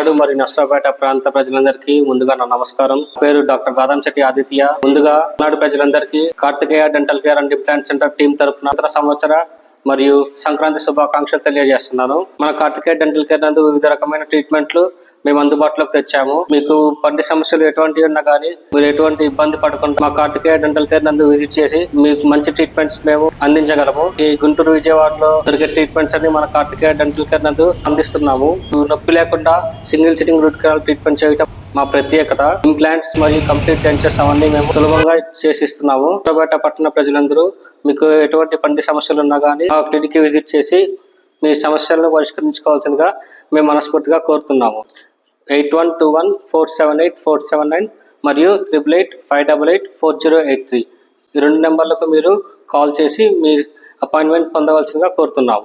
నాడు మరియు నష్టపేట ప్రాంత ప్రజలందరికీ ముందుగా నా నమస్కారం. పేరు డాక్టర్ బాదం శెట్టి ఆదిత్య. ముందుగా నాడు ప్రజలందరికీ Karthikeya dental care and implant centre team తరఫున సంవత్సర మరియు సంక్రాంతి శుభాకాంక్షలు తెలియజేస్తున్నాను. మన కార్తికేయ డెంటల్ కేర్ నందు వివిధ రకమైన ట్రీట్మెంట్లు మేము అందుబాటులోకి తెచ్చాము. మీకు పంటి సమస్యలు ఎటువంటి ఉన్నా కానీ మీరు ఎటువంటి ఇబ్బంది పడకుండా మా కార్తికేయ డెంటల్ కేర్ నందు విజిట్ చేసి మీకు మంచి ట్రీట్మెంట్స్ మేము అందించగలము. ఈ గుంటూరు విజయవాడలో దొరికే ట్రీట్మెంట్స్ అన్ని మన కార్తికేయ డెంటల్ కేర్ నందు అందిస్తున్నాము. నొప్పి లేకుండా single sitting root canal treatment చేయటం మా ప్రత్యేకత. ఇంప్లాంట్స్ మరియు కంప్లీట్ డెంచర్స్ అవన్నీ మేము సులభంగా చేసిస్తున్నాము. కొత్తపేట పట్టణ ప్రజలందరూ మీకు ఎటువంటి పంటి సమస్యలు ఉన్నా కానీ మా క్లినిక్ విజిట్ చేసి మీ సమస్యలను పరిష్కరించుకోవాల్సిందిగా మేము మనస్ఫూర్తిగా కోరుతున్నాము. Eight one two one four seven eight four seven nine మరియు triple eight five double eight four zero eight three ఈ రెండు నెంబర్లకు మీరు కాల్ చేసి మీ అపాయింట్మెంట్ పొందవలసిందిగా కోరుతున్నాము.